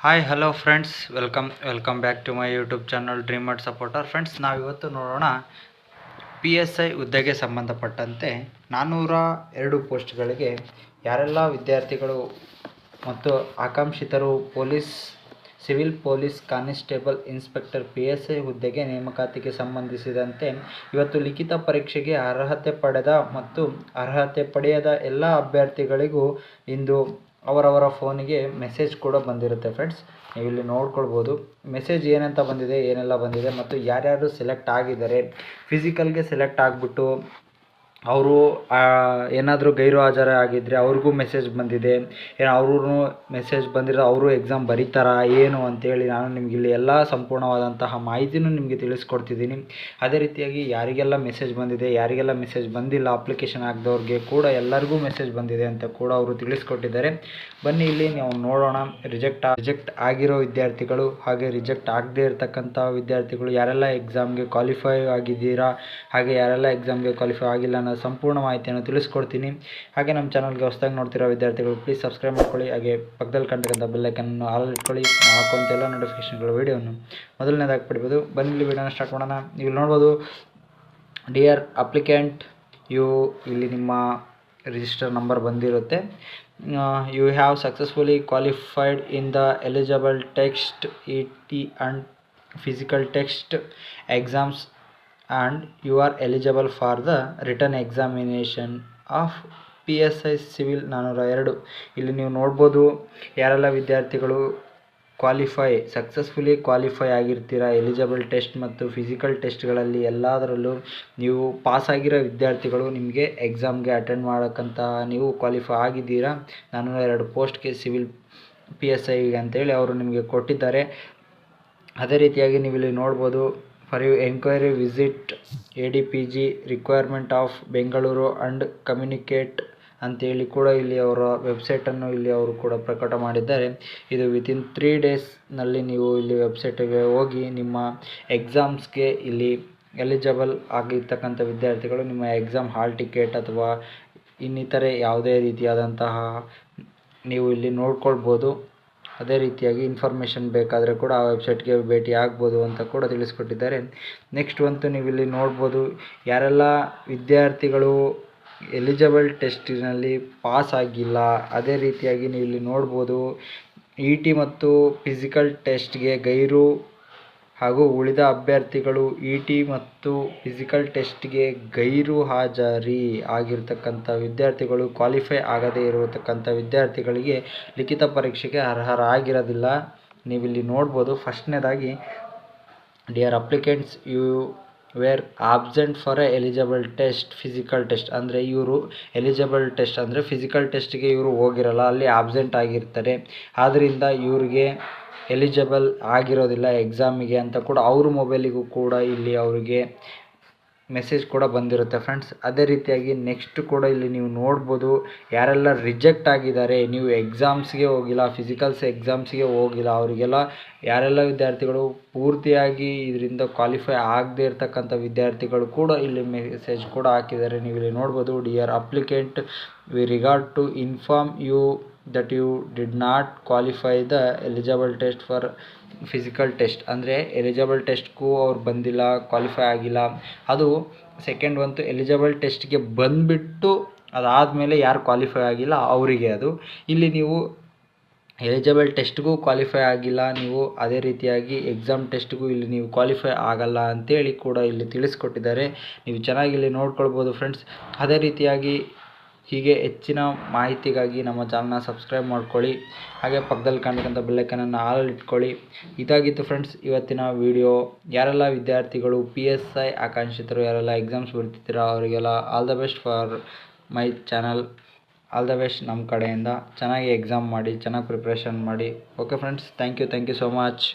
Hi hello friends welcome welcome back to my YouTube channel dream ಮಾಡ್ supporter friends ನಾವಿವತ್ತು ನೋಡೋಣ P S I ಹುದ್ದೆಗೆ ಸಂಬಂಧಪಟ್ಟಂತೆ ನಾನ್ನೂರ ಎರಡು ಪೋಸ್ಟ್ಗಳಿಗೆ ಯಾರೆಲ್ಲ ವಿದ್ಯಾರ್ಥಿಗಳು ಮತ್ತು ಆಕಾಂಕ್ಷಿತರು police, civil police constable inspector P S I ಹುದ್ದೆಗೆ ನೇಮಕಾತಿಗೆ ಸಂಬಂಧಿಸಿದಂತೆ ಇವತ್ತು ಲಿಖಿತ ಪರೀಕ್ಷೆಗೆ ಅರ್ಹತೆ ಪಡೆದ ಮತ್ತು ಅರ್ಹತೆ ಪಡೆಯದ ಎಲ್ಲ ಅಭ್ಯರ್ಥಿಗಳಿಗೂ ಇಂದು ಅವರವರ ಫೋನಿಗೆ ಮೆಸೇಜ್ ಕೂಡ ಬಂದಿರುತ್ತೆ ಫ್ರೆಂಡ್ಸ್ ನೀವಿಲ್ಲಿ ನೋಡ್ಕೊಳ್ಬೋದು. ಮೆಸೇಜ್ ಏನಂತ ಬಂದಿದೆ, ಏನೆಲ್ಲ ಬಂದಿದೆ, ಮತ್ತು ಯಾರ್ಯಾರು ಸೆಲೆಕ್ಟ್ ಆಗಿದ್ದಾರೆ ಫಿಸಿಕಲ್ಗೆ ಸೆಲೆಕ್ಟ್ ಆಗಿಬಿಟ್ಟು ಅವರು ಏನಾದರೂ ಗೈರು ಹಾಜರು ಆಗಿದ್ದರೆ ಅವ್ರಿಗೂ ಮೆಸೇಜ್ ಬಂದಿದೆ. ಏನು ಅವ್ರೂ ಮೆಸೇಜ್ ಬಂದಿರೋ ಅವರು ಎಕ್ಸಾಮ್ ಬರೀತಾರಾ, ಏನು ಅಂತೇಳಿ ನಾನು ನಿಮ್ಗೆ ಇಲ್ಲಿ ಎಲ್ಲ ಸಂಪೂರ್ಣವಾದಂತಹ ಮಾಹಿತಿನೂ ನಿಮಗೆ ತಿಳಿಸ್ಕೊಡ್ತಿದ್ದೀನಿ. ಅದೇ ರೀತಿಯಾಗಿ ಯಾರಿಗೆಲ್ಲ ಮೆಸೇಜ್ ಬಂದಿದೆ, ಯಾರಿಗೆಲ್ಲ ಮೆಸೇಜ್ ಬಂದಿಲ್ಲ ಅಪ್ಲಿಕೇಶನ್ ಹಾಕ್ದವ್ರಿಗೆ ಕೂಡ ಎಲ್ಲರಿಗೂ ಮೆಸೇಜ್ ಬಂದಿದೆ ಅಂತ ಕೂಡ ಅವರು ತಿಳಿಸ್ಕೊಟ್ಟಿದ್ದಾರೆ. ಬನ್ನಿ ಇಲ್ಲಿ ನಾವು ನೋಡೋಣ. ರಿಜೆಕ್ಟ್ ರಿಜೆಕ್ಟ್ ಆಗಿರೋ ವಿದ್ಯಾರ್ಥಿಗಳು ಹಾಗೆ ರಿಜೆಕ್ಟ್ ಆಗದೇ ಇರತಕ್ಕಂಥ ವಿದ್ಯಾರ್ಥಿಗಳು ಯಾರೆಲ್ಲ ಎಕ್ಸಾಮ್ಗೆ ಕ್ವಾಲಿಫೈ ಆಗಿದ್ದೀರಾ, ಹಾಗೆ ಯಾರೆಲ್ಲ ಎಕ್ಸಾಮ್ಗೆ ಕ್ವಾಲಿಫೈ ಆಗಿಲ್ಲ ಸಂಪೂರ್ಣ ಮಾಹಿತಿಯನ್ನು ತಿಳಿಸ್ಕೊಡ್ತೀನಿ. ಹಾಗೆ ನಮ್ಮ ಚಾನಲ್ಗೆ ಹೊಸದಾಗಿ ನೋಡ್ತಿರೋ ವಿದ್ಯಾರ್ಥಿಗಳು ಪ್ಲೀಸ್ ಸಬ್ಸ್ಕ್ರೈಬ್ ಮಾಡ್ಕೊಳ್ಳಿ. ಹಾಗೆ ಪಕ್ಕದಲ್ಲಿ ಕಂಡಿರೋಂಥ ಬೆಲ್ಲೈಕನ್ನು ಆಲ್ ಇಟ್ಕೊಳ್ಳಿ. ಎಲ್ಲ ನೋಟಿಫಿಕೇಶನ್ಗಳು ವೀಡಿಯೋವನ್ನು ಮೊದಲನೇದಾಗಿ ಪಡಿಬೋದು ಬನ್ನಿ ವೀಡಿಯೋನ ವಿಡಿಯೋನ ಸ್ಟಾರ್ಟ್ ಮಾಡೋಣ. ನೀವು ನೋಡ್ಬೋದು ಡಿಯರ್ ಅಪ್ಲಿಕೆಂಟ್ ಯು ಇಲ್ಲಿ ನಿಮ್ಮ ರಿಜಿಸ್ಟರ್ ನಂಬರ್ ಬಂದಿರುತ್ತೆ. You have successfully qualified in the eligible text E T and physical text exams and you are eligible for the return examination of P S I civil ನಾನ್ನೂರ ಎರಡು ಇಲ್ಲಿ ನೀವು ನೋಡ್ಬೋದು ಯಾರೆಲ್ಲ ವಿದ್ಯಾರ್ಥಿಗಳು ಕ್ವಾಲಿಫೈ ಸಕ್ಸಸ್ಫುಲಿ ಕ್ವಾಲಿಫೈ ಆಗಿರ್ತೀರ eligible test ಮತ್ತು physical ಟೆಸ್ಟ್ಗಳಲ್ಲಿ ಎಲ್ಲದರಲ್ಲೂ ನೀವು ಪಾಸಾಗಿರೋ ವಿದ್ಯಾರ್ಥಿಗಳು ನಿಮಗೆ ಎಕ್ಸಾಮ್ಗೆ ಅಟೆಂಡ್ ಮಾಡೋಕ್ಕಂತ ನೀವು ಕ್ವಾಲಿಫೈ ಆಗಿದ್ದೀರಾ. ನಾನ್ನೂರ ಎರಡು ಪೋಸ್ಟ್ಗೆ ಸಿವಿಲ್ ಪಿ ಎಸ್ ಐಗೆ ಅಂತೇಳಿ ಅವರು ನಿಮಗೆ ಕೊಟ್ಟಿದ್ದಾರೆ. ಅದೇ ರೀತಿಯಾಗಿ ನೀವು ಇಲ್ಲಿ ನೋಡ್ಬೋದು for you enquiry visit A D P G requirement of Bengaluru and communicate ಅಂತೇಳಿ ಕೂಡ ಇಲ್ಲಿ ಅವರ ವೆಬ್ಸೈಟನ್ನು ಇಲ್ಲಿ ಅವರು ಕೂಡ ಪ್ರಕಟ ಮಾಡಿದ್ದಾರೆ. ಇದು ವಿತಿನ್ ತ್ರೀ ಡೇಸ್ನಲ್ಲಿ ನೀವು ಇಲ್ಲಿ ವೆಬ್ಸೈಟಿಗೆ ಹೋಗಿ ನಿಮ್ಮ ಎಕ್ಸಾಮ್ಸ್ಗೆ ಇಲ್ಲಿ ಎಲಿಜಿಬಲ್ ಆಗಿರ್ತಕ್ಕಂಥ ವಿದ್ಯಾರ್ಥಿಗಳು ನಿಮ್ಮ ಎಕ್ಸಾಮ್ ಹಾಲ್ ಟಿಕೆಟ್ ಅಥವಾ ಇನ್ನಿತರೆ ಯಾವುದೇ ರೀತಿಯಾದಂತಹ ನೀವು ಇಲ್ಲಿ ನೋಡ್ಕೊಳ್ಬೋದು. ಅದೇ ರೀತಿಯಾಗಿ ಇನ್ಫಾರ್ಮೇಷನ್ ಬೇಕಾದರೆ ಕೂಡ ಆ ವೆಬ್ಸೈಟ್ಗೆ ಭೇಟಿ ಆಗ್ಬೋದು ಅಂತ ಕೂಡ ತಿಳಿಸ್ಕೊಟ್ಟಿದ್ದಾರೆ. ನೆಕ್ಸ್ಟ್ ಬಂತು ನೀವು ಇಲ್ಲಿ ನೋಡ್ಬೋದು, ಯಾರೆಲ್ಲ ವಿದ್ಯಾರ್ಥಿಗಳು ಎಲಿಜಿಬಲ್ ಟೆಸ್ಟಿನಲ್ಲಿ ಪಾಸ್ ಆಗಿಲ್ಲ, ಅದೇ ರೀತಿಯಾಗಿ ನೀವು ಇಲ್ಲಿ ನೋಡ್ಬೋದು ಇ ಟಿ ಮತ್ತು ಫಿಸಿಕಲ್ ಟೆಸ್ಟ್ಗೆ ಗೈರು ಹಾಗೂ ಉಳಿದ ಅಭ್ಯರ್ಥಿಗಳು ಇ ಟಿ ಮತ್ತು ಫಿಸಿಕಲ್ ಟೆಸ್ಟ್ಗೆ ಗೈರು ಹಾಜರಿ ಆಗಿರ್ತಕ್ಕಂಥ ವಿದ್ಯಾರ್ಥಿಗಳು ಕ್ವಾಲಿಫೈ ಆಗದೇ ಇರತಕ್ಕಂಥ ವಿದ್ಯಾರ್ಥಿಗಳಿಗೆ ಲಿಖಿತ ಪರೀಕ್ಷೆಗೆ ಅರ್ಹರಾಗಿರೋದಿಲ್ಲ. ನೀವಿಲ್ಲಿ ನೋಡ್ಬೋದು, ಫಸ್ಟ್ನೇದಾಗಿ, dear applicants, you were absent for a eligible test, physical test. ಅಂದರೆ ಇವರು ಎಲಿಜಿಬಲ್ ಟೆಸ್ಟ್ ಅಂದರೆ ಫಿಸಿಕಲ್ ಟೆಸ್ಟ್ಗೆ ಇವರು ಹೋಗಿರಲ್ಲ, ಅಲ್ಲಿ ಆಬ್ಸೆಂಟ್ ಆಗಿರ್ತಾರೆ. ಆದ್ದರಿಂದ ಇವರಿಗೆ ಎಲಿಜಿಬಲ್ ಆಗಿರೋದಿಲ್ಲ ಎಕ್ಸಾಮಿಗೆ ಅಂತ ಕೂಡ ಅವ್ರ ಮೊಬೈಲಿಗೂ ಕೂಡ ಇಲ್ಲಿ ಅವರಿಗೆ ಮೆಸೇಜ್ ಕೂಡ ಬಂದಿರುತ್ತೆ ಫ್ರೆಂಡ್ಸ್ ಅದೇ ರೀತಿಯಾಗಿ ನೆಕ್ಸ್ಟ್ ಕೂಡ ಇಲ್ಲಿ ನೀವು ನೋಡ್ಬೋದು, ಯಾರೆಲ್ಲ ರಿಜೆಕ್ಟ್ ಆಗಿದ್ದಾರೆ, ನೀವು ಎಕ್ಸಾಮ್ಸ್ಗೆ ಹೋಗಿಲ್ಲ ಫಿಸಿಕಲ್ಸ್ ಎಕ್ಸಾಮ್ಸ್ಗೆ ಹೋಗಿಲ್ಲ, ಅವರಿಗೆಲ್ಲ ಯಾರೆಲ್ಲ ವಿದ್ಯಾರ್ಥಿಗಳು ಪೂರ್ತಿಯಾಗಿ ಇದರಿಂದ ಕ್ವಾಲಿಫೈ ಆಗದೇ ಇರತಕ್ಕಂಥ ವಿದ್ಯಾರ್ಥಿಗಳು ಕೂಡ ಇಲ್ಲಿ ಮೆಸೇಜ್ ಕೂಡ ಹಾಕಿದ್ದಾರೆ. ನೀವು ಇಲ್ಲಿ ನೋಡ್ಬೋದು dear applicant we regard to inform you that you did not qualify the eligible test for physical test ಅಂದರೆ ಎಲಿಜಿಬಲ್ ಟೆಸ್ಟ್ಗೂ ಅವ್ರು ಬಂದಿಲ್ಲ ಕ್ವಾಲಿಫೈ ಆಗಿಲ್ಲ. ಅದು ಸೆಕೆಂಡ್ ಬಂತು ಎಲಿಜಿಬಲ್ ಟೆಸ್ಟ್ಗೆ ಬಂದುಬಿಟ್ಟು ಅದಾದಮೇಲೆ ಯಾರು ಕ್ವಾಲಿಫೈ ಆಗಿಲ್ಲ, ಅವರಿಗೆ ಅದು. ಇಲ್ಲಿ ನೀವು ಎಲಿಜಿಬಲ್ ಟೆಸ್ಟ್ಗೂ ಕ್ವಾಲಿಫೈ ಆಗಿಲ್ಲ, ನೀವು ಅದೇ ರೀತಿಯಾಗಿ ಎಕ್ಸಾಮ್ ಟೆಸ್ಟ್ಗೂ ಇಲ್ಲಿ ನೀವು ಕ್ವಾಲಿಫೈ ಆಗಲ್ಲ ಅಂತೇಳಿ ಕೂಡ ಇಲ್ಲಿ ತಿಳಿಸ್ಕೊಟ್ಟಿದ್ದಾರೆ. ನೀವು ಚೆನ್ನಾಗಿ ಇಲ್ಲಿ ನೋಡ್ಕೊಳ್ಬೋದು ಫ್ರೆಂಡ್ಸ್ ಅದೇ ರೀತಿಯಾಗಿ ಹೀಗೆ ಹೆಚ್ಚಿನ ಮಾಹಿತಿಗಾಗಿ ನಮ್ಮ ಚಾನಲ್ನ ಸಬ್ಸ್ಕ್ರೈಬ್ ಮಾಡ್ಕೊಳ್ಳಿ. ಹಾಗೆ ಪಕ್ಕದಲ್ಲಿ ಕಾಣ್ತಕ್ಕಂಥ ಬೆಲ್ಲೈಕನನ್ನು ಆಲ್ ಇಟ್ಕೊಳ್ಳಿ. ಇದಾಗಿತ್ತು ಫ್ರೆಂಡ್ಸ್, ಇವತ್ತಿನ ವಿಡಿಯೋ. ಯಾರೆಲ್ಲ ವಿದ್ಯಾರ್ಥಿಗಳು ಪಿ ಎಸ್ ಐ ಆಕಾಂಕ್ಷಿತರು, ಯಾರೆಲ್ಲ ಎಕ್ಸಾಮ್ಸ್ ಬರ್ತಿದ್ದೀರಾ, ಅವರಿಗೆಲ್ಲ all the best for my channel all the best ನಮ್ಮ ಕಡೆಯಿಂದ. ಚೆನ್ನಾಗಿ ಎಕ್ಸಾಮ್ ಮಾಡಿ, ಚೆನ್ನಾಗಿ ಪ್ರಿಪ್ರೇಷನ್ ಮಾಡಿ. Okay friends thank you thank you so much